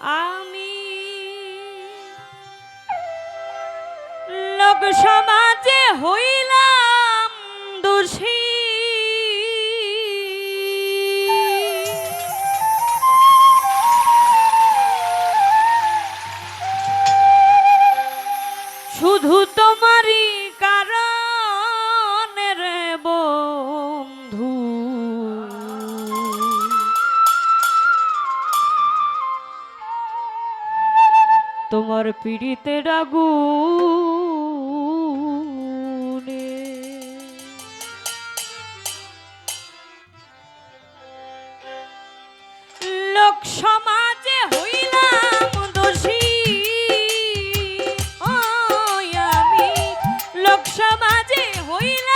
আমি লোক সমাজে হইলাম দোষী। শুধু পিড়িতে রাগু লোক সমাজে হইলাম দোষী। আমি লোক সমাজে হইলাম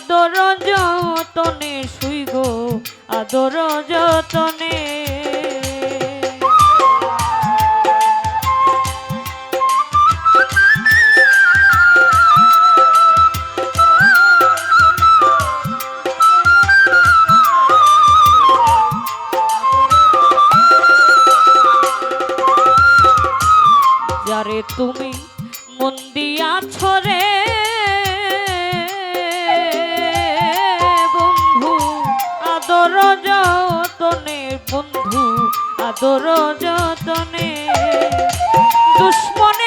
আদর যতনে শুইগ আদর যতনে আদর যতনে বন্ধু আদর যতনে। দুশ্মনের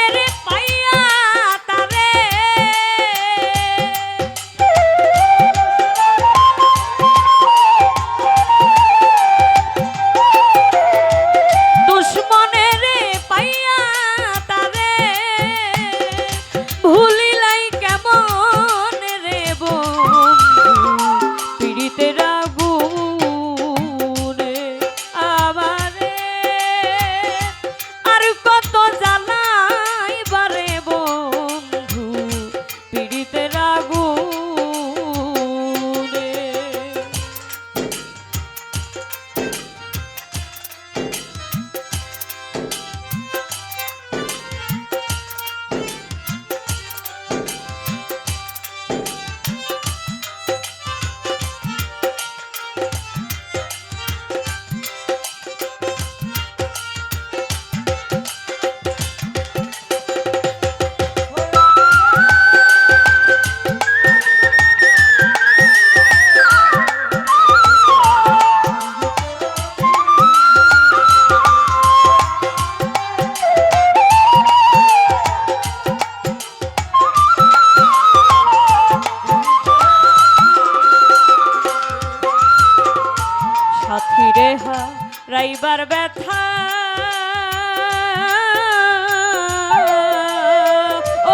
রাইবার ব্যথা।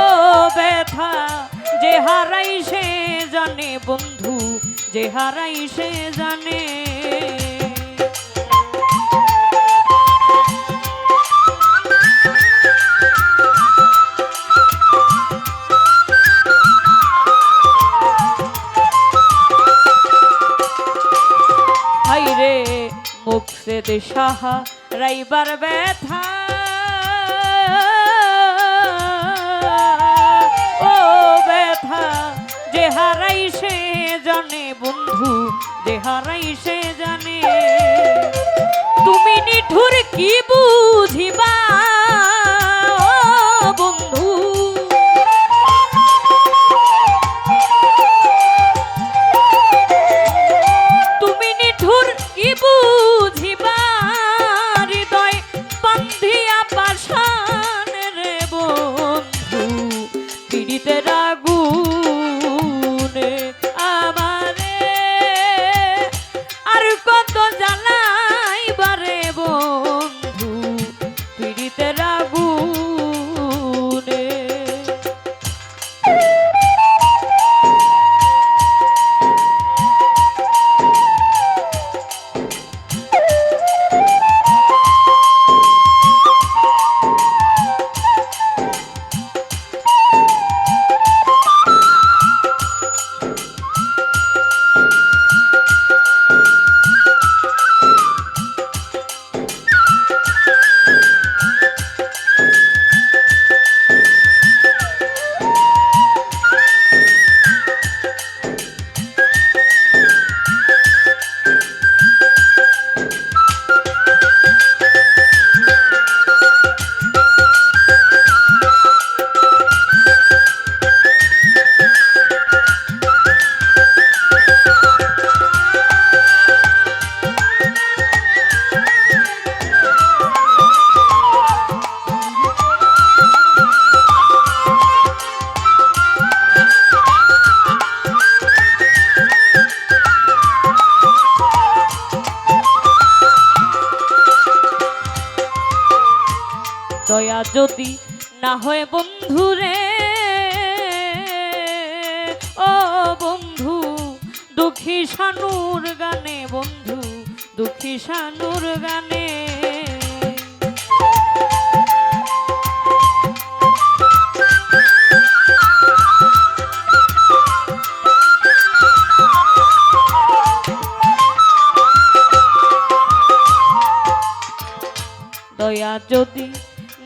ও ব্যথা যে হারাই সে জানে বন্ধু যে হারাই সে জানে। বুকসে দিশাহা রাইবার ব্যথা। ও ব্যথা, যে হারাই সে জানে বন্ধু, যে হারাই সে জানে। তুমি নিঠুর কি বুঝিবা? দয়া যদি না হয় বন্ধুরে, ও বন্ধু, দুঃখী সানুর গানে, বন্ধু, দুঃখী সানুর গানে। দয়া যদি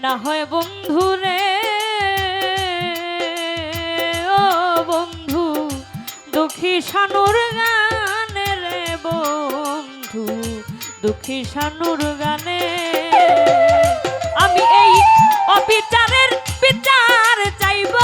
না হয় বন্ধু রে। ও বন্ধু, দুঃখী সানুর গানে রে বন্ধু, দুঃখী সানুর গানে আমি এই অবিচারের বিচার চাইব।